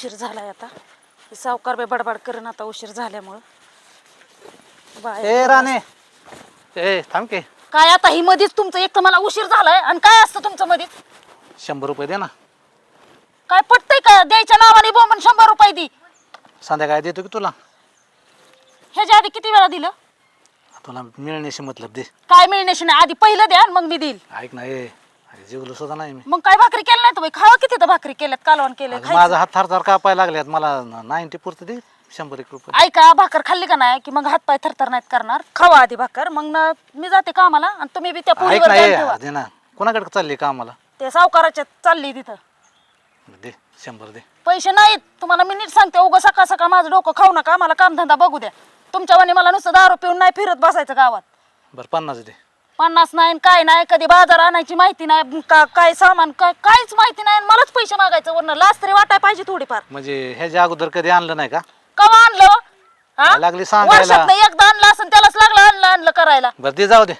उशीर झालाय आता. हे सावकार बाई बडबड करेन आता उशीर झाल्यामुळं. बाय. ए राणे. ए थांब की. काय आता ही मध्येच तुमचं एक तर मला उशीर झालाय आणि काय असतं तुमचं मध्येच शंभर रुपये दे ना. काय पटतंय का? द्यायच्या नावाने बोंबन शंभर रुपये दी. संध्याकाळी देतो की तुला? ह्याच्या आधी किती वेळा दिलं? तुला मिळण्याशी मतलब दे. काय मिळण्याशी नाही? आधी पहिलं द्या आणि मग मी देईल. ऐक ना ए. अरे जेवलो सुद्धा नाही मी. मग काय भाकरी केलं नाही तुम्ही खावा किती तर भाकरी केल्यात कालवण केलं अगं, माझा हात थार थार कापायला लागल्यात? मला नाईन्टी पुरतं दे शंभर एक रुपये. ऐका भाकर खाल्ली का नाही? की मग हात पाय थरथर नाहीत करणार? खावा आधी भाकर मग ना मी जाते कामाला आणि तुम्ही बी त्या ऐक पोरीवर ना ध्यान ए ठेवा. दे ना. कोणाकडे चालली का आम्हाला ते सावकाराच्या चालली तिथं. दे शंभर दे. पैसे नाहीत. तुम्हाला मी नीट सांगते उगं सकाळ सकाळ माझं डोकं खाऊ नका मला कामधंदा बघू द्या. तुमच्यावानी मला नुसतं दारू पिऊन नाही फिरत बसायचं गावात. बरं पन्नास दे. पन्नास नाही काय नाही कधी बाजार आणायची माहिती नाही का काय सामान काय काहीच माहिती नाही आणि मलाच पैसे मागायचं वरनं. लाच तरी वाटाय पाहिजे थोडीफार. म्हणजे ह्याच्या अगोदर कधी आणलं नाही का? कवा आणलं हा? लागली सांगायला. वर्षातनं एकदा आणलं असं त्यालाच लागलं आणलं आणलं करायला. बरं दे जाऊ दे.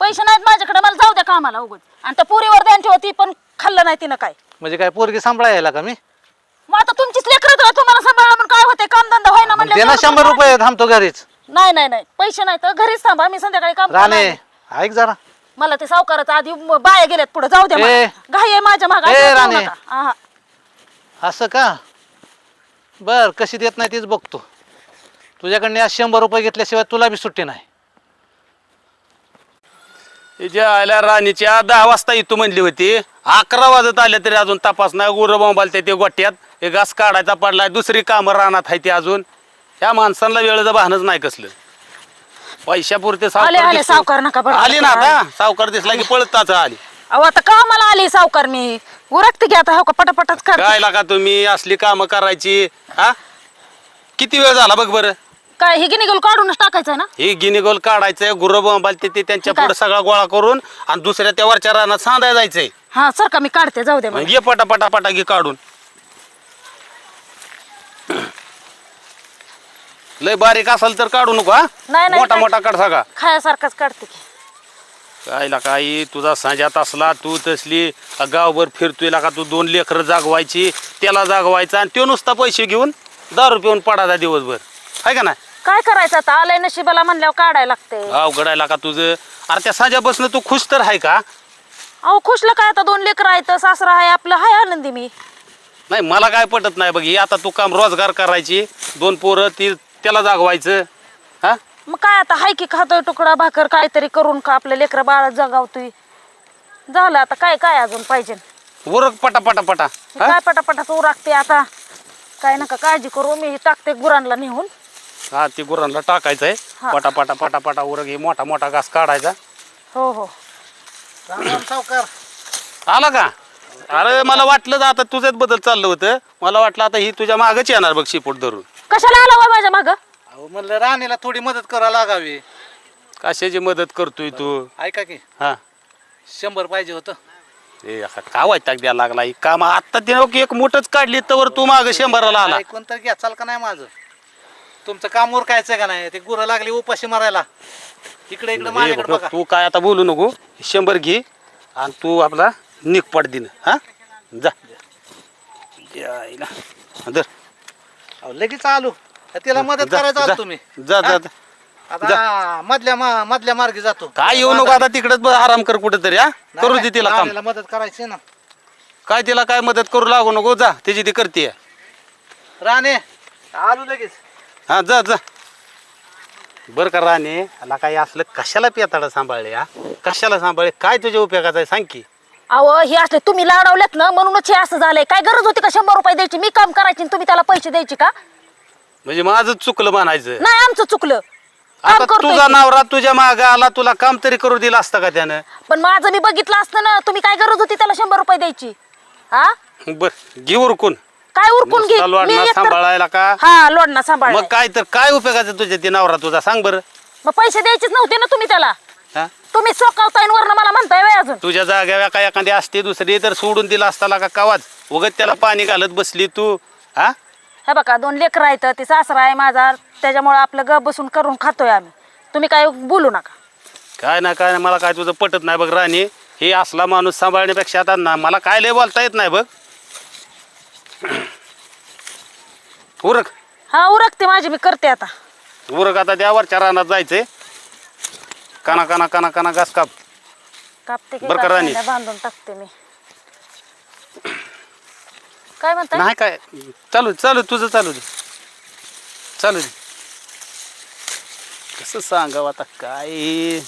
पैसे नाहीत माझ्याकडे मला जाऊ द्या कामाला उगत आणि त्या पुरीवर द्यान ठेवा ती पण खाल्लं नाही तिनं काय. म्हणजे काय पोरगी सांभाळायला का मी? मग आता तुमचीच लेकरं तर तुम्हाला सांभाळा म्हणून काय होते कामधंदा व्हायना मग म्हणलं दे ना शंभर रुपये थांबतो घरीच. नाही नाही नाही. पैसे नाही तर घरीच थांबा मी संध्याकाळी काम राणे. ऐक जरा. मला ते सावकाराचं आधी म- बाया गेल्यात पुढे. जाऊ ए. मला. घाई आहे माझ्या माग. ए, राणे. असं का? बर कशी देत नाही तेच बघतो. तुझ्याकडनं आज शंभर रुपये घेतल्याशिवाय तुला बी सुट्टी नाही. हिच्या आल्या राणीच्या दहा वाजता येतो म्हणली होती अकरा वाजत आल्या तरी अजून तपास नाही गुरं बोंबालते ते गोट्यात. हे घास काढायचा पडलाय दुसरी कामं रानात आहे ती अजून. ह्या माणसांना वेळेचं भानच नाही कसलं. पैशापुरते आले, आले, दिसतो. सावकार नका आली ना करा. आता सावकार दिसला की पळताच आली. अहो आता कामाला आली सावकार मी. उरकते की आता हो का? पटापटच काय काढते लागा तुम्ही? असली कामं करायची हा? किती वेळ झाला बघ बरं? काय हे गिनी काढूनच टाकायचं ना? हे गिनीगोल काढायचंय गुरं बोंबालते ते त्यांच्या ठीक आहे. पुढे सगळा गोळा करून आणि दुसऱ्या त्या वरच्या रानात सांधाय जायचंय. हा सर का मी काढते जाऊ दे मला मग ये पटा पटा पटा घे काढून. लय बारीक असेल तर काढू नको हा. नाही, नाही, मोठा मोठा काढ सगा खायासारखाच काढते की. काय ला काही तुझा सांजात असला तू तसली गावभर फिरतोय का तू दोन लेकरं जागवायची त्याला जागवायचा आणि तो नुसता पैसे घेऊन दारू पिऊन पडायचा दिवसभर. आहे का नाही? काय करायचं आता? आलंय नशिबाला म्हणल्यावर काढायला लागते. अवघडायला का तुझं? अरे त्या सांजापासून तू खुश तर आहे का? अहो खुशलं काय आता? दोन लेकर आहेत सासरा आहे आपलं हाय आनंदी मी. नाही मला काय पटत नाही बघ हे आता तू काम रोजगार करायची दोन पोरं ती त्याला जागवायचं? हा? मग काय आता हाय की खातोय तुकडा भाकर काहीतरी करून का आपल्या लेकर बाळ जगावतोय? झालं आता काय काय अजून पाहिजे? उरक पटा पटा पटा. हा? काय पटापटाच उरागते आता? काय नका काळजी करू मी टाकते गुरांना नेऊन. हा ती गुरांना टाकायचंय. हा. पटा पटा पटा पटा उरक हे मोठा मोठा घास काढायचा. हो हो. सावकार. आला का? अरे मला वाटलं आता तुझ्याच बदल चाललं होतं. मला वाटलं आता ही तुझ्या मागच येणार बघ शिपूट धरून. कशाला आला वा माझ्या माग? अहो म्हणलं राणीला थोडी मदत करा लागावी. कशाची मदत करतोय तू? ऐका की. हा. शंभर पाहिजे होतं. ए असा का द्यायला लागला? ही काम आता ते एक मोठच काढली तर तू माग शंभराला आला. ऐकून तर घ्या चाल का नाही माझं? तुमचं काम उरकायचं का नाही? ते गुरं लागली उपाशी मारायला. इकडे इकडे ए, माझ्याकडे बघ, बघा. तू काय आता बोलू नको. शंभर घे आणि तू आपला निकपाट दिन. हा? जा. यायला. धर. अहो, लगेच आलो. तिला मदत जा, करायचं जा. तुम्ही. जा जा हा? जा. आता मधल्या मा- मधल्या मार्गी जातो. काय येऊ नको आता तिकडेच आराम कर कुठेतरी हा? नाही, करू दे तिला काम. मदत करायची ना. काय तिला काय मदत करू लागू नको जा. त्याची ती करते. राणे आलो लगेच. हा जा जा. बर का राणे आला काय असलं कशाला पियाताडा सांभाळले हा? कशाला सांभाळले? काय तुझ्या उपयोगाचं आहे? सांग की. अहो हे असले तुम्ही लाडवलेत ना म्हणूनच हे असं झालंय. काय गरज होती का शंभर रुपये द्यायची? मी काम करायची आणि तुम्ही त्याला पैसे द्यायचे का? म्हणजे माझं चुकलं म्हणायचं. नाही आमचं चुकलं. काम आता करतोय तुझा की. नवरा तुझ्या माग आला तुला काम तरी करू दिलं असतं का त्यानं? पण माझं मी बघितलं असतं ना तुम्ही काय गरज होती त्याला शंभर रुपये द्यायची? हा बर घे उरकून. काय उरकून घे? नुसता लोडणा एकतर- सांभाळायला का? हा लोडणा सांभाळ मग काय तर काय उपयोगाचं तुझ्या ते नवरा तुझा? सांग बरं. मग पैसे द्यायचेच नव्हते ना तुम्ही त्याला? हा? तुम्ही सोकावताय वरनं मला म्हणताय वय अजून. तुझ्या जाग्यावर काय एखादी असते दुसरी तर सोडून दिला असताला का कावाच. उगत त्याला पाणी घालत बसली तू. हा? हे बघा दोन लेकर आहेत ते सासरा आहे माझा. त्याच्यामुळे आपलं गप बसून करून खातोय आम्ही. तुम्ही काय बोलू नका. काय ना काय ना मला काय तुझं पटत नाही बघ राणी. हे असला माणूस सांभाळण्यापेक्षा आता ना मला काय लय बोलता येत नाही बघ. उरक. हा उरकते माझी मी करते आता. उरक आता त्या वरच्या रानात जायचंय. काना काना काना काना घास काप. कापते की बरं का कापते राणी? नाही, बांधून टाकते मी. काय म्हणताय? नाही काय? चालू चालू तुझं चालू दे. चालू दे. कसं सांगावं आता काय?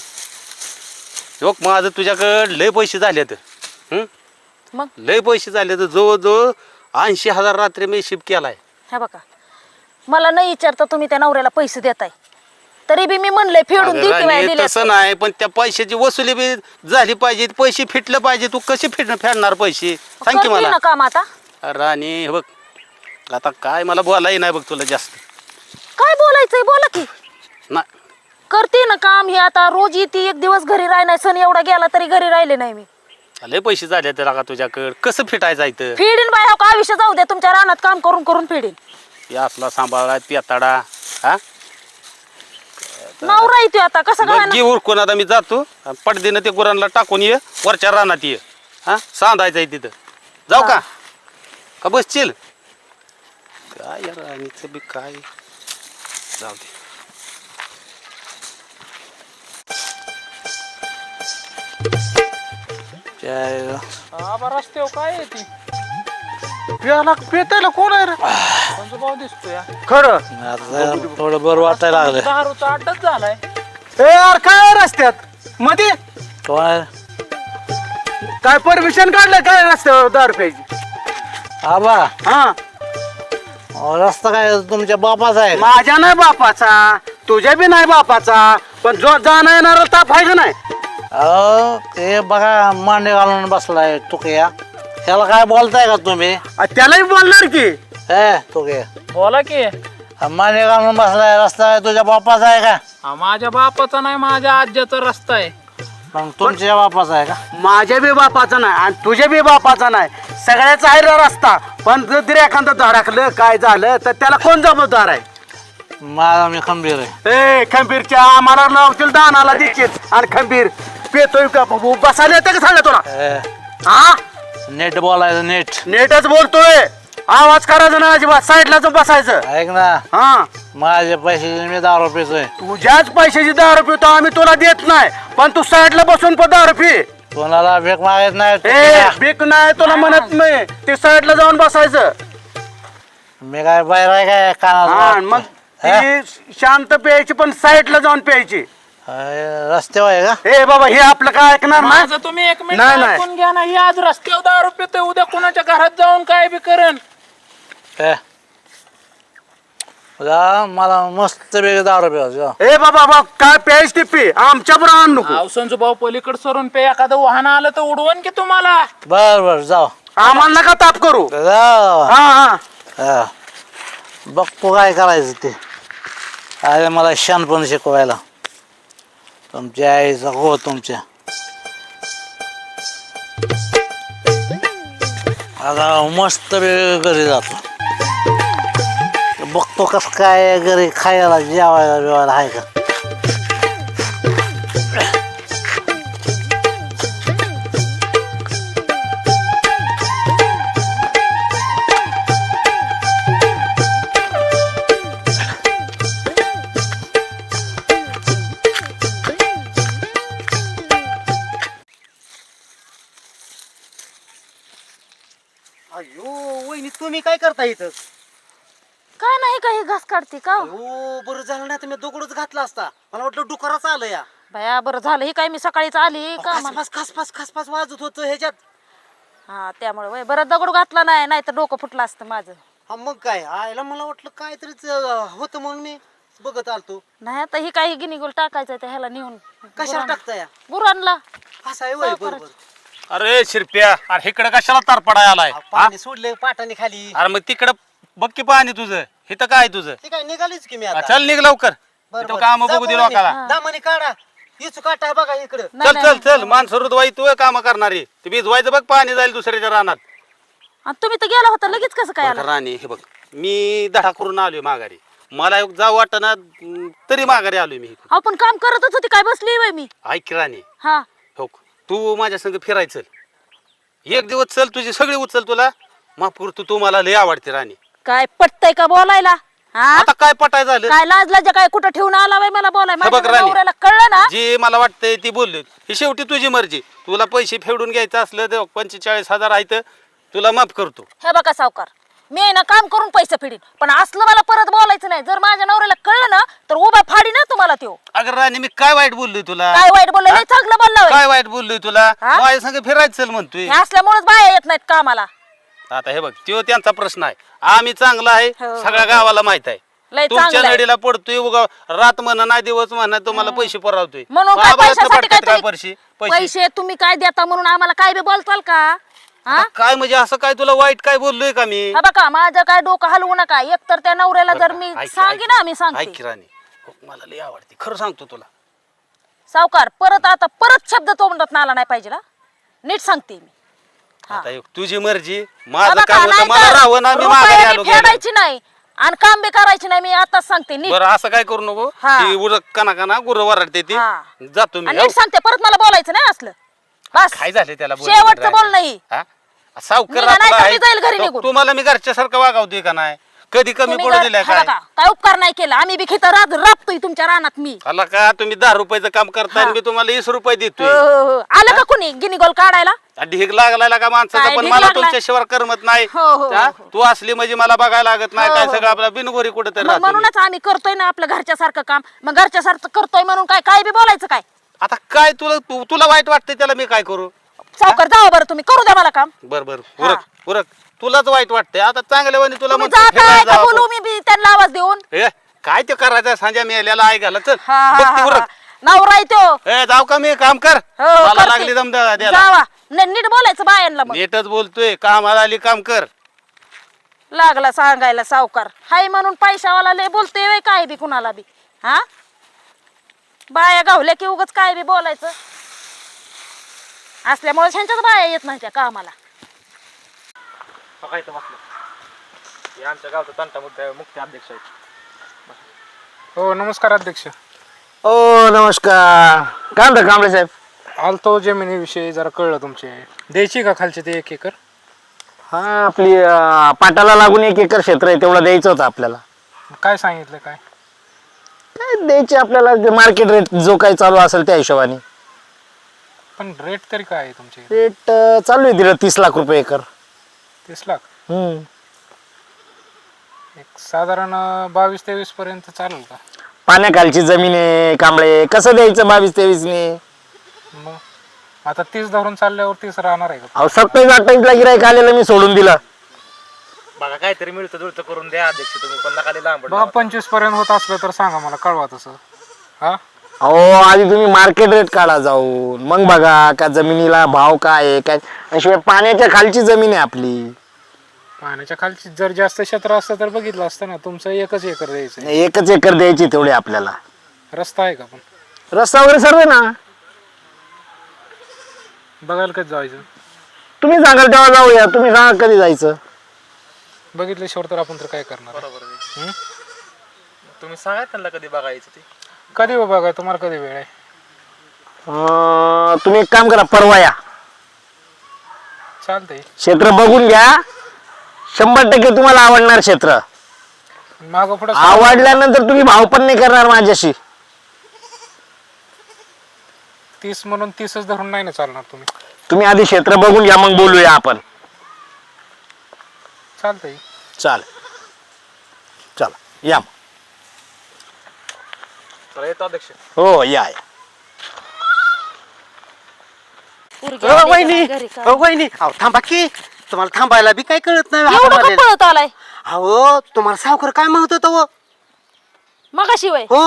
लोक माझं तुझ्याकडं लय पैसे झालेत हं? मग? लय पैसे झाले तर जवळजवळ ऐंशी हजार रात्री मी शिप केलाय. हे बघा. मला नाही विचारता तुम्ही त्या नवऱ्याला पैसे देताय. तरी बी मी म्हणलंय फेडून अगं राणी, तसं नाही पण त्या पैशाची वसुली बी झाली पाहिजे पैसे फिटले पाहिजे तू कशी फिट फेडणार पैसे? सांग की मला. ना काम आता. राणी हे बघ आता काय मला बोलाही नाही बघ तुला जास्त. काय बोलायचंय? बोला की. नाही करते ना काम हे आता रोज येते एक दिवस घरी राहणार सण एवढा गेला तरी घरी राहिले नाही मी. लय पैसे झाले त्याला का तुझ्याकडं. कसं फिटायचं इथं? फेडीन बाय हो का आयुष्य जाऊ द्या तुमच्या रानात काम करून करून फेडीन. हे असला सांभाळा पियाताडा हा? नवरा येतोय आता कसं घे उरकून आता मी जातो. आणि पडदीनं ते गुरांना टाकून ये वरच्या रानात ये. हा सांधायचं आहे तिथं. जाऊ का? का बसशील काय या राणीचं बी काय? जाऊ दे. त्या- आबा रस्त्यावर काय आहे ती? प्याला पेतायला कोण आहे रे? दिसतोय? खरं? आता थोडं बरं वाटायला लागलं दारूचा अड्डाच झालाय. ए यार काय रस्त्यात? मध्ये कोण आहे काय परमिशन काढलं काय रस्त्यावर दारू प्यायची? आबा. हा. अहो, रस्ता काय तुमच्या बापाचा आहे? माझ्या नाही बापाचा तुझ्या बी नाही बापाचा पण जो जाणं येणार ताप आहे का नाही? अहो ते बघा मांडे घालून बसलाय तुकया त्याला काय बोलताय का तुम्ही? आ, त्यालाही बोलणार की. ए बोला की. मांडे घालून बसलाय रस्ता आहे तुझ्या बापाचा आहे का? हा, माझ्या बापाचा नाही माझ्या आज्याचा रस्ता आहे. मग तुमच्या बापाचा आहे का? माझ्या बी बापाचा नाही आणि तुझ्या बी बापाचा नाही. सगळ्याचा आहे रे रस्ता पण जर एखादं धडकलं काय झालं तर त्याला कोण जबाबदार आहे? माझा मी खंबीर आहे. ए खंबीरच्या आम्हाला लावतील दानाला देखील आणि खंबीर पेतोय का बसायला येतं का सांगा तुला? ए, हा? नीट बोलायचं नीट. नेटच बोलतोय. आवाज करायचा ना अजिबात. साईडला जाऊन बसायचं. ऐक ना. हा. माझे पैसे मी दारू पितोय तुझ्याच पैशाची दारू पितो आम्ही तुला देत नाही. पण तू साईडला बसून पण दारू पी कोणाला भेक मागत नाही ए. बीक नाही तुला म्हणत नाही ते साईडला जाऊन बसायचं. मी काय बाहेर आहे काय? हा कानाला मग हा? ती शांत प्यायची पण साईडला जाऊन प्यायची. अरे, रस्त्यावर आहे का? ए बाबा हे आपलं काय ऐकणार ना? माझं तुम्ही एक मिनिट नाही, नाही. ऐकून घ्या ना ही आज रस्त्यावर दारू पितोय उद्या कुणाच्या घरात जाऊन काय बी करण ए. जा, मला मस्त पैकी दारू प्यायचं ए बाबा बाबा काय प्यायच ती पी. आमच्या बरोबर आण नको. संजू भाऊ पलीकडे सरून पे. एखादं वाहन आलं तर उडवण की तुम्हाला? बर बर जाऊ आम्हाला नका ताप करू. हा हा. हा. बघतो काय करायचं ते? अरे मला शानपण शिकवायला. तुमच्या आईचा हो तुमच्या आता मस्त वेळ घरी जातो. बघतो कसं काय घरी खायला जेवायला बिवायला आहे का? अयो वहिनी तुम्ही काय करता इथं? काय नाही काही घास काढते का? हो बरं झालं नाही तर मी दगडच घातला असता. मला वाटलं डुकराच आलं या. बया बरं झालं. ही काय मी सकाळीच आली का खसपास खसपास खसपास वाजत होतं ह्याच्यात. हा त्यामुळे वय. बरं दगड घातला नाही नाही तर डोकं फुटलं असतं माझं. हा मग काय? आयला मला वाटलं काहीतरीच अं, होतं म्हणून मी बघत आलतो. नाही आता ही काही गिनीगोल टाकायचं ह्याला नेऊन. कशाला टाकता या गुरांना. असं आहे वय बरोबर. अरे शिरप्या. अरे इकडे कशाला तारपडाय आलाय? हा? पाणी सोडले पाटाने खाली. अरे मग तिकडं बघ की पाणी तुझं. इथं काय तुझं? ते काय निघालीच की मी हा, आता चल निघ लवकर. इथं. काम जा बघू दे पोरांनी. लोकाला. दामाने काढा. इचू काटा बघा इकडं. नाही, चल नाही, चल चल. माणसं रुदवाई तू काम करणारी. ते भिजवायचं बघ पाणी जाईल दुसऱ्याच्या रानात. आणि तुम्ही तर गेला होता लगेच कसं काय बरं आला? का राणी हे बघ. मी धडा करून आलोय माघारी. मला एक जाऊ वाटना तरी माघारी आलोय मी. आपण काम करतच होती काय बसली वय मी? ऐक की राणी. हा. हो तू माझ्या संग फिरायचं एक दिवस चल तुझी सगळी उचल तुला. माफ करतो तू मला लय आवडते राणी. काय पटतय का बोलायला? हा? आता काय पटाय झालं? काय लाज लाजा काय कुठं ठेवून आला बाई मला बोलाय हे बघ माझ्या राणी. नवऱ्याला कळलं ना? जी मला वाटतंय ती बोलली. ही शेवटी तुझी मर्जी. तुला पैसे फेडून घ्यायचं असलं तर पंचेचाळीस हजार आहेत. तुला माफ करतो. हे बघा सावकार मी आहे ना काम करून पैसे फेडीन. पण असलं मला परत बोलायचं नाही. जर माझ्या नवऱ्याला कळलं ना तर उभा फाडी ना तुम्हाला त्यो. अगर राणी मी काय वाईट बोललोय तुला? काय वाईट बोललं लय चांगलं बोललं होय. काय वाईट बोललोय तुला? हा? माझ्या संग फिरायचं चल म्हणतोय. हे असल्यामुळेच बाया येत नाहीत कामाला. आता हे बघ तो त्यांचा प्रश्न आहे. आम्ही चांगला आहे हो. सगळ्या गावाला माहीत आहे. लय तुमच्या चांगलं आहे. नडीला पडतोय उगा रात म्हणा नाही दिवस म्हणा तुम्हाला पैसे पुरवतोय. म्हणून काय बाबा, पैशासाठी थोपाडतात काय का तुम्ही- पैसे. पैसे पैसे तुम्ही काय देता म्हणून आम्हाला काय बी बोलताल का? हा? आता काय म्हणजे असं काय तुला वाईट काय बोललोय का मी? हा बघा माझं काय डोकं हलवू नका. एक तर त्या नवऱ्याला जर मी ऐक- सांगे ऐक- ना मी ऐक सांगते राणी हो, मला लय आवडते. खरं सांगतो तुला. सावकार परत आता परत शब्द तोंडात आला नाही पाहिजे ना नीट सांगते मी. हा. आता एक तुझी मर्जी माझं काम होतं मला राहावं ना मी माघारी आलो गेलो. फेडायची नाही आणि काम बी करायची नाही मी आताच सांगते नीट बरं असं काय करू नको हा. ती कना कना गुरं वरडते ती. जातो मी हो. सांगते परत मला बोलायचं नाही असलं बस काय झाले त्याला शेवटचं राहिलं? बोलणं ही. हा? सावकार निघा नाही आहे. मी जाईल घरी. तुम्हाला मी घरच्यासारखं वागावतोय का नाही कधी कमी तुम्ही पडू दिलाय हा काय? काय उपकार नाही केला. आम्ही बी खित रात राबतोय तुमच्या रानात मी. आला का तुम्ही दहा रुपयाचं काम करताय आणि हा. मी तुम्हाला वीस रुपये हो, देतोय? हो, हो. आलं का कुणी गिनी गोल काढायला ढीग लागलाय का माणसाचा? काय पण ढीग मला लागलाय? तुमच्याशिवाय करमत नाही. हो, हो, हा? हो. तू असली म्हणजे मला बघायला लागत नाही. हो, काय हो, सगळं आपला बिनगोरी मग राहतो मी. म्हणूनच आम्ही करतोय ना आपलं घरच्या सारखं काम. मग घरच्या सारखं करतोय म्हणून काय काय बी बोलायचं काय? आता काय तुला तू- तुला वाईट वाटतंय त्याला मी काय करू? सावकार जावा बरं तुम्ही. करू द्या मला काम. बर बर. उरक उरक. तुलाच वाईट वाटतंय. आता चांगल्या वाणी तुला तुम्ही म्हणतो जाताय फिरायला का जाऊ बोलू. मी बी त्यांना आवाज देऊन. ए, काय ते करायचं? सांजा मेल्याला ऐकायला चल हा हा, बघ हा ती हा. उरक. नवरा आहे तो. ए जाऊ का मी? काम कर. हो, मला करते. लागली दम द्या- द्यायला. जावा. न- नीट बोलायचं बायांना मग. नीटच बोलतोय. कामाला आली काम कर. लागला सांगायला सावकार. हाय म्हणून पैशावाला लय बोलते काय बी कुणाला बी. हा? बाया गावल्या की उगच काय बी बोलायचं. असल्यामुळे ह्यांच्याच बाया येत नाही त्या कामाला हे आमच्या गावचा तंटा मुद्दा मुख्य अध्यक्ष आहेत. हो नमस्कार अध्यक्ष. ओ नमस्कार. काय म्हणता कांबळे साहेब? आलतो जमिनीविषयी जरा कळलं तुमचे. द्यायची का खालचे ते एक एकर? हा आपली अं, पाटाला लागून एक एकर क्षेत्र आहे तेवढं द्यायचं होतं आपल्याला. काय सांगितलं काय? काय द्यायचे आपल्याला मार्केट रेट जो काही चालू असेल त्या हिशोबाने. पण रेट तरी काय आहे तुमचे रेट अं, चालू आहे तिला तीस लाख रुपये एकर. तीस लाख? हम्म. एक साधारण अं, बावीस तेवीस पर्यंत चालेल का? पाण्याखालची जमीन आहे कांबळे. कसं द्यायचं बावीस तेवीसने मग? आता तीस धरून चालल्यावर तीस राहणार आहे का? अहो सत्तावीस अठ्ठावीसला गिरायक आलेलं मी सोडून दिलं. बघा काहीतरी मिळतं जुळतं करून द्या. अध्यक्ष तुम्ही पण नका लय लांब बघा पंचवीसपर्यंत होत असलं तर सांगा मला कळवा तसं. हा? अहो आधी तुम्ही मार्केट रेट काढा जाऊन. मग बघा का जमिनीला भाव काय आहे काय आणि शिवाय पाण्याच्या खालची जमीन आहे आपली. पाण्याच्या खालची जर जास्त क्षेत्र असतं तर बघितलं असतं ना तुमचं एकच एकर द्यायचं एकच एकर द्यायची तेवढी आपल्याला. रस्ता आहे का पण? रस्ता वगैरे सर्व आहे ना. बघायला कधी जायचं? तुम्ही सांगाल तेव्हा जाऊया. तुम्ही सांगा कधी जायचं. बघितल्याशिवाय तर आपण तर काय करणार? बरोबर. हं? तुम्ही सांगा त्यांना कधी बघायचं ते. कधी हो बघा तुम्हाला कधी वेळ आहे? अं, तुम्ही एक काम करा परवा या. चालतंय. क्षेत्र बघून घ्या. शंभर टक्के तुम्हाला आवडणार क्षेत्र. मागं पुढं आवडल्यानंतर तुम्ही भाव पण नाही करणार माझ्याशी. तीस म्हणून तीसच धरून नाही ना चालणार तुम्ही. तुम्ही आधी क्षेत्र बघून घ्या मग बोलूया आपण. चालतंय. चाल चला या मग. चला येतो अध्यक्ष हो या या. पोरगी अ, आली वहिनी का घरी का? अ, वहिनी. अहो थांबा की. तुम्हाला थांबायला बी काय कळत नाही एवढं का हातामध्ये. पळत आलाय? अहो तुम्हाला सावकार काय म्हणत होता हो? मगाशी वय हो?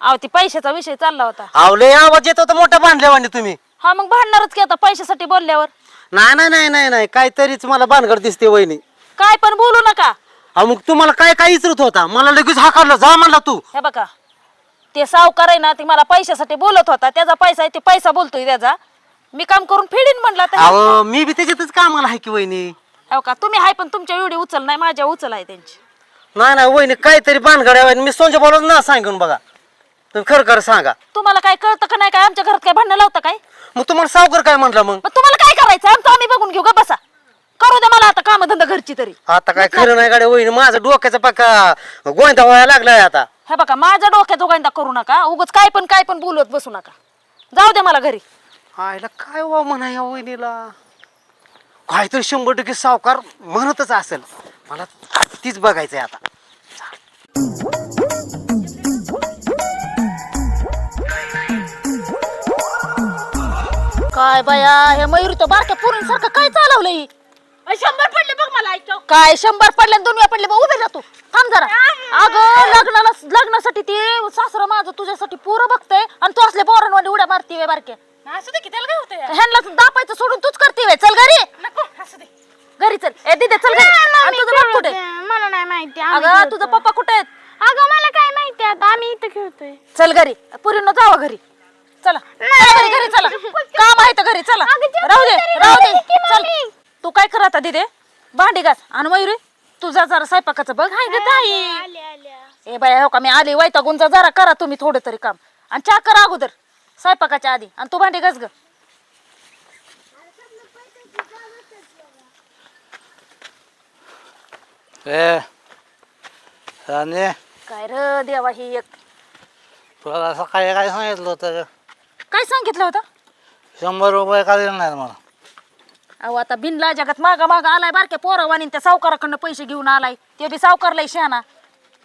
अहो ती पैशाचा विषय चालला होता. अहो लय आवाज येत होता मोठा बांधल्यावानी तुम्ही. हा मग भांडणारच की आता पैशासाठी बोलल्यावर? नाही नाही नाही नाही नाही. काहीतरीच मला भानगड दिसते वहिनी. काय पण बोलू नका. अहो मग तुम्हाला काय काय इचरत होता? मला लगेच हाकारलं. जा म्हणला तू. हे बघा ते सावकार आहे ना ते मला पैशासाठी बोलत होता. त्याचा पैसा आहे ते पैसा बोलतोय त्याचा. मी काम करून फेडीन म्हणला तर अहो मी बी त्याच्यातच कामाला आहे की वहिनी. हो का? तुम्ही हाय पण तुमच्या एवढी उचल नाही माझ्या उचल आहे त्यांची. नाही नाही वहिनी काहीतरी भानगड आहे. मी सोनच्या बोलत ना सांगून बघा. तुम्ही खरं खरं सांगा. तुम्हाला काय कळतं का नाही? काय आमच्या घरात काय भांडण लावतं काय? मग तुम्हाला सावकार काय म्हणला मग? मग तुम्हाला काय करायचं? आमचं आम्ही बघून घेऊ का बसा. करू दे मला आता कामधंदा घरची तरी. आता काय खरं नाही गाडी वहिनी माझं डोक्याचा पक्का गोंधळ व्हायला लागलाय आता. हे बघा माझ्या डोक्यात उगांदा करू नका. उगाच काय पण काय पण बोलत बसू नका. जाऊ दे मला घरी. आईला काय वा म्हणा या वहिनीला? काहीतरी शंभर टक्के सावकार म्हणतच असेल. मला तीच बघायचंय आता. काय बाया हे मयुरी तो बारक्या पोरींसारखं काय चालवलंय? शंभर पडले बघ मला काय शंभर पडले आणि दोन वेळा पडले बघ उभे राहतो थांब जरा. अगं लग्नाला लग्नासाठी ते सासरं माझं तुझ्यासाठी पोरं बघतंय आणि तू असले पोरांवाली उड्या मारती वे बारक्या असू दे की त्याला काय होतंय? ह्यांना दापायचं सोडून तूच करते वे. चल घरी. नको असू दे. घरी चल. ए दिदे चल घरी. आणि तुझं बाप कुठे? मला नाही माहिती आम्ही अगं खेळतोय. तुझं पप्पा कुठे आहेत? अगं मला काय माहिती आता आम्ही इथं खेळतोय. चल घरी. पुरीनं जावा घरी. चला. चला घरी घरी चला. काम आहे तर घरी. चला. अगं, जेवण राहू दे तरी राहू दे. की चल. मम्मी. तू काय कर आता दिदे? भांडी घास आणि मयुरी तुझा जरा स्वयंपाकाचं बघ. हाय ग ताई. आले आले ए बाया हो का मी आली. वैतागूनचा जरा करा तुम्ही थोडं तरी काम. आणि चहा करा अगोदर स्वयंपाकाच्या आधी. आणि तू भांडी घास ग. ए आणि काय र देवा ही एक? तुला सकाळी काय सांगितलं होतं? काय सांगितलं होतं? शंभर रुपये का दिले नाहीत मला? अहो आता बिनला जगात मागा मागा आलाय बारक्या पोरावानी त्या सावकाराकडनं पैसे घेऊन आलाय. ते बी सावकारलाय शहाणा.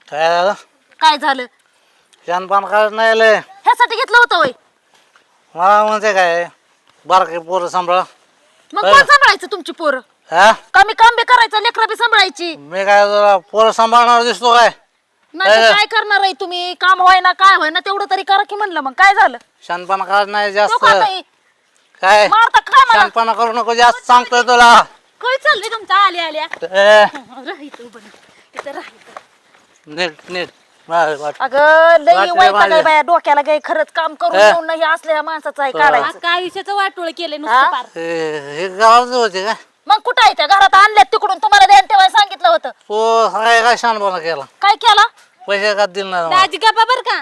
काय झालं? काय झालं? शानपान काढत नाही लय ह्यासाठी घेतलं होतं होय. मला म्हणते काय बारके पोरं सांभाळा. मग कोण सांभाळायचं तुमची पोरं? हा? कमी काम बी करायचं लेकरं बी सांभाळायची? मी काय पोरं सांभाळणार दिसतो काय? नाही तर काय? करणार आहे तुम्ही? काम होय ना काय होय ना तेवढं तरी करा की म्हणलं मग. काय झालं? शानपान काढत नाही तो जास्त? काय? मारता काय मला? शानपाना करू नको जास्त सांगतोय तुला. काय चाललंय तुमच्या आल्या आल्या? ए, राहितो पण इथं राहितो नीट नीट. वा- वाट- अगं लई वाटलं वाईट माझं. काय बाया डोक्याला गे खरंच काम करून. येऊन नाही असल्या ह्या माणसाचं आहे काढायचं. काय आयुष्याचं वाटोळ केले हा? ए, हे गावात होते का? मग कुठं आहे त्या? घरात आणल्यात तिकडून. तुम्हाला द्यायला ठेवायला सांगितलं होतं. तो काय काय शानपाना केला. काय केला? पैसे का दिले नाही मला. दाजी गप्पा बर का?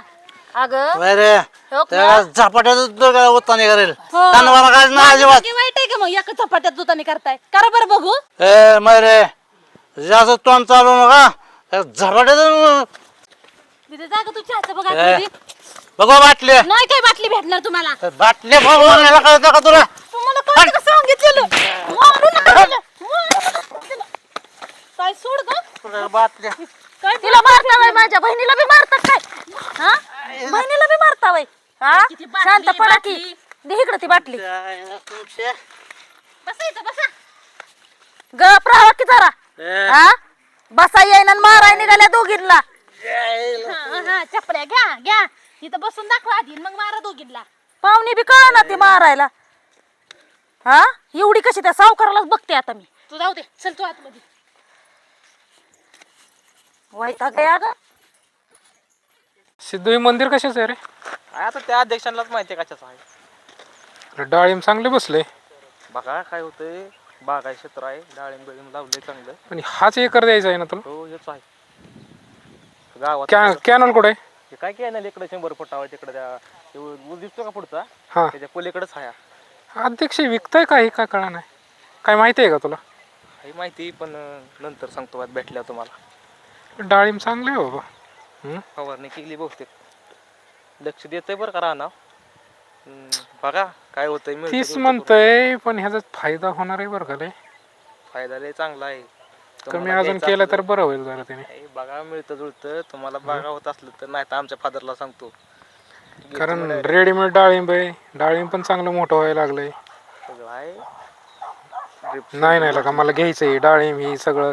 अगं? नाही रे हो का? त्याला उत्ताने करेल. कानवाला काय नाही अजिबात. हे वाईट आहे का मग? एका झपाट्यात दुताने करताय. करा बरं बघू. ए रे जास्त तोंड चालू नका. झपाट्याच तिथे जागा तू चहाचं बघ ए. आतमध्ये. बघा बाटले. नाही काय बाटली भेटणार तुम्हाला? बाटले भगवान कळतं का तुला? तुम्हाला काय का? सांगितलेलं मारू नका तिला. मारू नका तिला. काय सोड ग. बाटल्या तिला मारता वय माझ्या बहिणीला बी मारतात काय? हा? बहिणीला बी मारता वय हा? शांत पडा की. दे इकडे ती बाटली. बसायचं बसा गप राहा की जरा. हा? बसा येईन आणि माराय निघाल्या दोघींना. हा, हा चपल्या घ्या घ्या. इथं बसून दाखवा आधी मग मारा दोघींना. पाहुणी बी कळ ना ती मारायला. हा? एवढी कशी त्या सावकारालाच बघते आता मी. तू जाऊ दे चल तू आतमध्ये. वाईटा गया ग सिद्धू हे मंदिर कशाचं आहे रे? आता त्या अध्यक्षांनाच माहिती आहे कशाचं आहे. डाळिंब चांगले बसले. बघा काय होतंय. बागाय क्षेत्र आहे. डाळिंब बिळिंब लावलंय चांगलं. पण हाच एकर द्यायचा आहे ना तुला? हो हेच आहे. गावात कॅ कॅनल कुठे आहे? हे काय काय नाही इकडे शंभर फुटावर तिकडे त्या ते ऊस दिसतो का पुढचा? हा. त्याच्या पलीकडेच आहे. अध्यक्ष विकताय का हे काय कळा नाही? काय माहिती आहे का तुला? ही माहिती पण अं, नंतर सांगतो भेटल्या तुम्हाला. डाळिंब चांगले आहे बाबा. हम्म? फवारणी केली बहुतेक. लक्ष देतंय बरं का राहणार बघा काय होतंय मिळतं तीस म्हणतंय पण ह्याचा फायदा होणार आहे बरं का लय. फायदा लय चांगला आहे. कमी तुम्हाला अजून द्यायचं केलं असलं तर बरं होईल जरा त्याने नाही, बघा मिळतं जुळतं. तुम्हाला बघा होत असलं तर नाही तर आमच्या फादरला सांगतो. कारण. रेडीमेड डाळिंब आहे. डाळिंब पण चांगलं मोठं व्हायला लागलंय. सगळं आहे. Drip नाही नाही का मला घ्यायचं आहे डाळिंब ही सगळं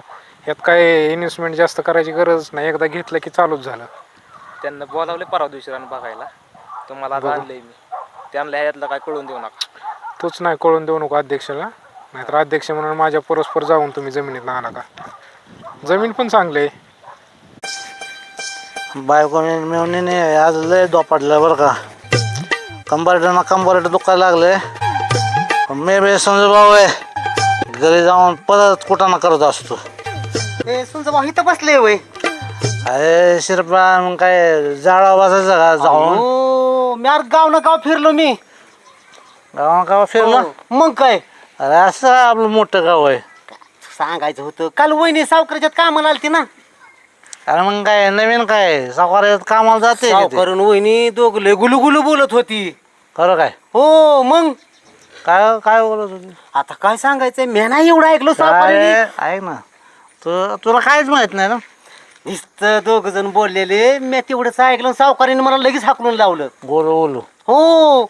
यात काय इन्व्हेस्टमेंट जास्त करायची गरज नाही. एकदा घेतलं की चालूच झालं. त्यांना बोलावले परवा दिवशी रान बघायला. तुम्हाला आता आणलंय मी. त्यांना ह्यातलं काय कळून देऊ नका. तूच नाही कळून देऊ नको अध्यक्षाला. नाहीतर अध्यक्ष म्हणून माझ्या परस्पर जाऊन तुम्ही जमिनीत आणा का? जमीन पण चांगली आहे. बायकोने मिळून आज लय दोपाटलं बरं का. कंबारट्यानं कंबारट दुखायला लागले मे बे समजा भाऊ आहे. घरी जाऊन परत कुठाना करत असतो. समजा भाऊ इथं बसले वय अरे शिरपा मग काय जाळा बसायचं का जाऊन? हो मी अरे गाव ना गाव फिरलो मी. गावा गावा फिरलं? मग काय? अरे असं आपलं मोठं गाव आहे. सांगायचं होतं काल वहिनी सावकाराच्यात कामाला आलती ना. अरे मग काय नवीन काय सावकार कामाला जाते का ते? सावकारून वहिनी दोघ लय गुलू गुलू बोलत होती. खरं काय? हो मग? काय काय बोलत होती? आता काय सांगायचंय? मी नाही एवढं ऐकलो काय सावकाराने ऐक ना. तू तुला काहीच माहीत नाही ना? नुसतं दोघ जण बोललेले मी तेवढंच ऐकलं सावकारीने मला लगेच हाकलून लावलं. बोलू बोलू हो.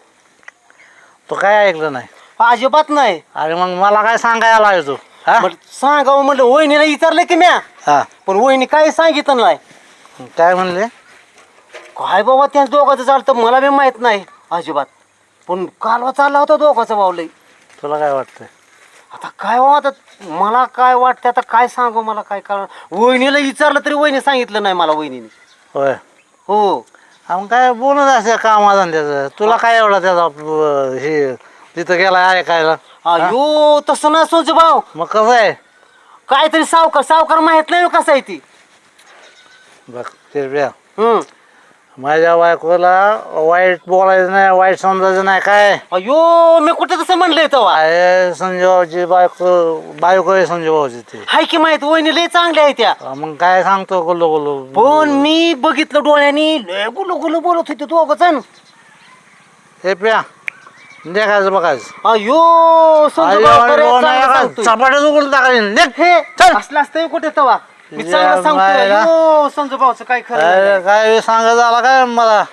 तू काय ऐकलं नाही? अजिबात नाही. अरे मग मला काय सांगायला लागेल तू? हा? मग सांगावं म्हणलं वहिनीला विचारलं की म्या. हा. पण वहिनी काय सांगितलं नाही. काय म्हणले? काय बाबा त्या दोघांचं चालतं मला बी माहीत नाही अजिबात. पण कालवा चालला होता दोघाचा भाऊ तुला काय वाटतंय? आता काय हो आता मला काय वाटतं आता काय सांगू मला काय कारण वहिनीला विचारलं तरी वहिनी सांगितलं नाही मला वहिनीने. होय. हो. मग काय बोलत असे कामाधंद्याचं तुला काय एवढा त्याचा हे तिथं गेला ऐकायला? अयो तसं ना सोच भाऊ. मग कसं आहे? काहीतरी सावकार सावकार माहीत नाही हो कसं आहे ती. बघ ते ब्या हम्म. माझ्या बायकोला वाईट बोलायचं नाही वाईट समजायचं नाही काय? अयो मी कुठे तसं म्हणलंय तेव्हा आहे संजयभाऊची बायको बायको आहे संजयभाऊची ती. हाय की माहीत वहिनी लय चांगल्या आहे त्या. मग काय सांगतो गुल्लो गुल्लो? पण मी बघितलं डोळ्यांनी लय गुलू गुलू बोलत होते दोघ जण. हे प्या देखायचं बघायचं. अयो संजू भाऊ, खरंच चांगलं सांगतोय. चपाट्याच उघडून टाकायचं हे असलं असतं कुठे तवा? मी चांगलं सांगतोय. बायला. अयो संजू भाऊचं काय खरं अरे. काय सांगायचं आला काय मला?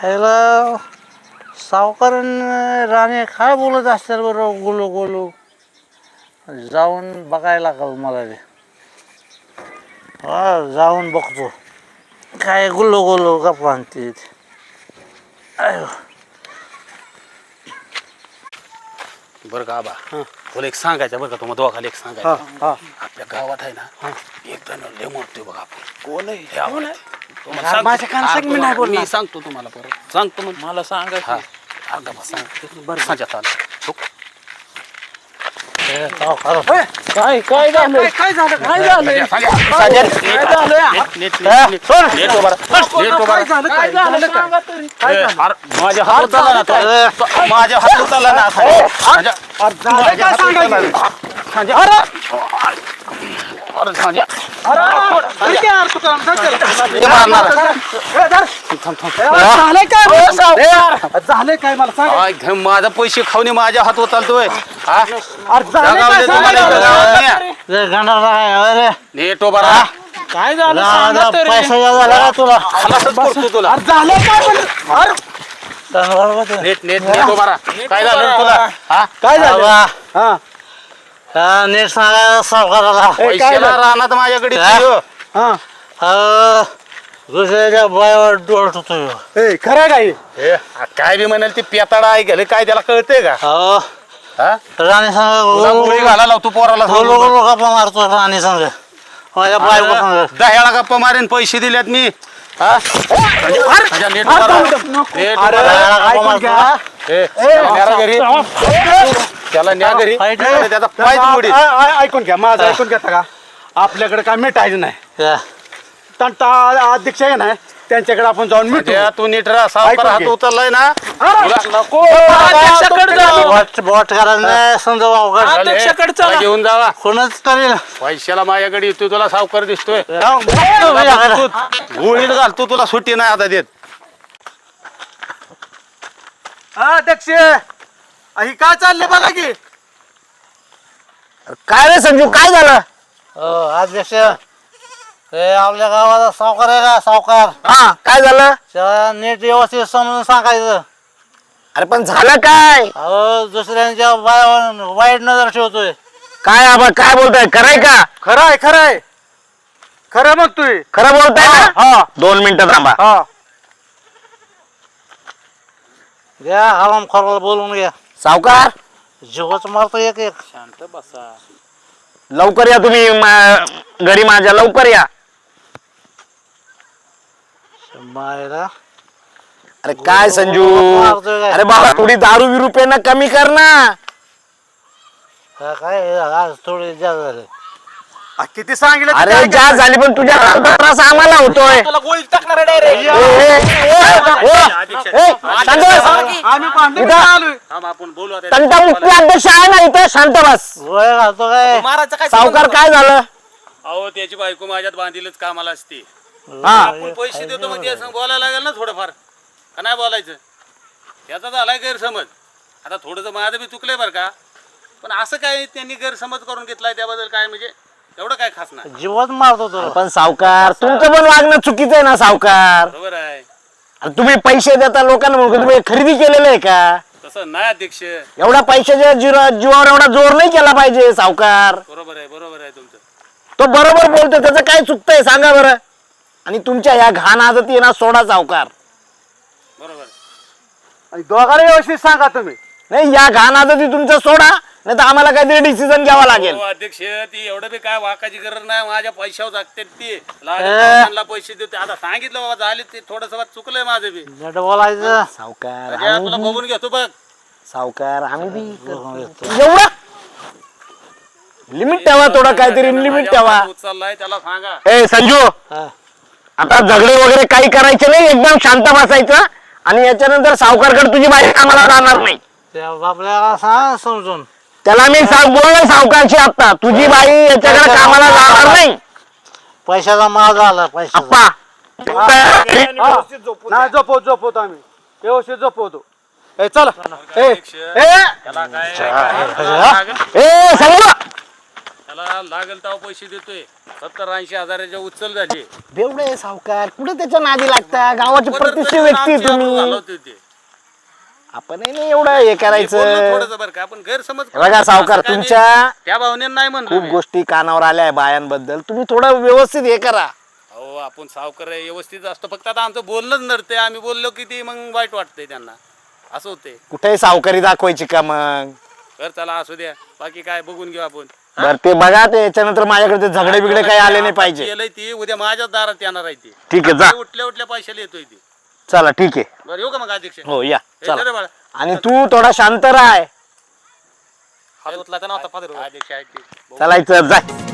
ह्याला सावकार राणे काय बोलत असतात बरं गुलू गुलू? जाऊन बघायला लागल मला ते हा जाऊन बघतो. काय गुल्लो गुल्लो गप्पा आणते बरं का आबा? तुला एक सांगायचं बरं का तुम्हाला दोघाला एक सांगायचं आपल्या गावात आहे ना एक जण लय मोठते बघा आपण. कोण आहे? तुम्हाला सांगतो. माझ्या कानात सांग, मी नाही बोलणार. मी सांगतो तुम्हाला परत. सांगतो मग. मला सांगा हा. आता बा, सांग. बरं काय काय झालं? काय झालं? काय झालं. काय माझ्या हात उचलला ना माझ्या हात उचलला ना अरे अरे सांजा. हे मारणार. झालंय काय? मला? सांग. काय माझा पैसे खाऊन माझ्या हात जगावले काय? काय काय झालं? पैसा झाला का तुला. झालंय काय? नीट नीट नीट उभा राहा. काय झालं रे तुला? हा? काय झालं? बाबा, हा. हा, नीट सांगा सावकाराला. पैशाला राहणार माझ्याकडे हा? अहो, दुसऱ्याच्या बायावर डोळत होतो ह्यो. ए, खरं काय? हे, काय बी म्हणाल ती पेताडा ऐकले काय त्याला कळतंय का? अहो, हा? राणी तुला गोळी सांग घाला लावतो पोराला गप्पा मारतो राणी सांग. माझ्या बायको सांग दह्याला गप्पा मारेन पैसे दिलेत मी. हा? माझ्या नीट उभा राहा. नीट उभा राहा. ऐकून घ्या. ए, त्याला घरी त्याला न्या घरी त्याचा ऐकून घ्या माझं ऐकून घेता का आपल्याकडे काय मिठायचं नाही. तंटा अध्यक्ष आहे ना त्यांच्याकडे आपण जाऊन मिटू तू नीट राहा सावकार हात. उचललाय ना. तुला नको. अध्यक्षाकडे. बोट बोट करायला समजा अध्यक्षाकडे चला. घेऊन जावा. कोणच करेल पैशाला माझ्याकडे येतो तुला सावकार दिसतोय. गोळीत घालतो तुला सुट्टी नाही आता देत. अध्यक्ष. ही काय चालले बघा की. काय रे संजू काय झालं? हो, अध्यक्ष ते आपल्या गावाचा सावकार आहे का? सावकार. हा काय झालं? त्याला नीट व्यवस्थित समजून सांगायचं. अरे पण झालं काय? अहो दुसऱ्यांच्या बायावर वाईट नजर ठेवतोय. काय आबा काय बोलताय? खरंय का? खरं आहे खरं आहे खरं मग तू खरं बोलताय ना हा दोन मिनिटं थांबा. हा. घ्या हराम खोराला बोलून घ्या. सावकार. जीवच मारतो एक एक. शांत बसा लवकर या तुम्ही मा- घरी माझ्या लवकर या. मायला अरे काय संजू? मारतोय काय? अरे बाबा थोडी दारू बिरू पेनं कमी कर ना. हा, काय आज थोडे जास्त झाले. आ, किती सांगितलं ते अरे काय ज्या झाली पण तुझ्या त्रास आम्हाला होतोय. तुला गोळी टाकणार आहे direct. ए, ए, ए, ए, ए, शांत बस. आम्ही भांडण इथं. आलोय थांब आपण बोलू आता. तंटा मुक्ती अध्यक्ष आहे ना इथं शांत बस. गोळ्या घालतो काय? मारायचं काय सावकार काय झालं? अहो त्याची बायको माझ्यात बांधीलच कामाला असते. हा. आपण पैसे देतो मग त्या संग बोलायला लागेल ना थोडंफार. का नाही बोलायचं? त्याचा झालाय गैरसमज. आता थोडंसं माझं बी चुकलंय बरं का. पण असं काय त्यांनी गैरसमज करून घेतलाय त्याबद्दल काय म्हणजे एवढं काय खास नाही. जीवच मारतो तो पण सावकार तुमचं पण वागणं चुकीचं आहे ना सावकार? बरोबर आहे. आणि तुम्ही पैसे देता लोकांना म्हणून तुम्ही खरेदी केलेलं आहे का? तसं नाही अध्यक्ष. एवढा पैशाच्या जीवा- जीवावर एवढा जोर नाही केला पाहिजे सावकार. बरोबर आहे बरोबर आहे तुमचं. तो बरोबर बोलतो त्याचं काय चुकतंय सांगा बरं. आणि तुमच्या या घाण आदती आहे ना सोडा सावकार. बरोबर. आणि दोघांना व्यवस्थित सांगा तुम्ही. नाही या घाण आदती तुमचं सोडा नाही तर आम्हाला काहीतरी डिसिजन घ्यावा लागेल. हो अध्यक्ष ती एवढं बी काय वाकाची गरज नाही. माझ्या पैशावर जागते ती. पैसे देते आता सांगितलं बाबा झाले ते. थोडस चुकलंय माझं बी. नीट बोलायचं. सावकार म्हणजे तुला बघून घेतो बघ. सावकार आम्ही बी एवढं? लिमिट ठेवा थोडं काहीतरी लिमिट ठेवा. उचललाय त्याला सांगा. ए संजू. हा. आता झगडे वगैरे काही करायचे नाही एकदम शांत बसायचं. आणि याच्यानंतर सावकारकडे तुझी बाई कामाला जाणार नाही. त्या बापल्याला सांग समजून. त्याला मी सांग बोललोय सावकारची आता. तुझी बाई याच्याकडे कामाला जाणार नाही. पैशाचा माग आला पैशाचा अप्पा. नाही झोपवतो झोपवतो आम्ही. व्यवस्थित झोपवतो. ए चला. ए ए. त्याला काय? ए संजू त्याला लागेल तेव्हा पैसे देतोय. सत्तर ऐंशी हजाराच्या उचल झाली. बेवडे सावकार. कुठे त्याच्या नादी लागता? गावाची प्रतिष्ठित व्यक्ती आहे तुम्ही. आपण नाही एवढं हे करायचं. थोडस बरं का? आपण गैरसमज बघा सावकार असं काय नाही. तुमच्या त्या भावनेनं नाही म्हणलो खूप. गोष्टी कानावर आल्या आहे बायांबद्दल. तुम्ही थोडं व्यवस्थित हे करा. अहो आपण सावकार आहे, व्यवस्थित असतो. फक्त आता आमचं बोलणंच नडते आम्ही बोललो की ते मग वाईट वाटतंय त्यांना. असं होते कुठेही सावकारी दाखवायची का मग? तर चला असू द्या. बाकी काय बघून घेऊ आपण. बर ते बघा ते याच्यानंतर माझ्याकडे ते झगडे बिगडे काही आले नाही पाहिजे. केलंय ती उद्या माझ्याच दारात येणार आहे ती. ठीक आहे जा. उठल्या उठल्या पैशाला येतोय ती. चला ठीक आहे. बरं येऊ का मग अध्यक्ष? हो या. चला. बाळा. आणि तू थोडा शांत राह. अध्यक्ष आहे ते. चलायचं जाय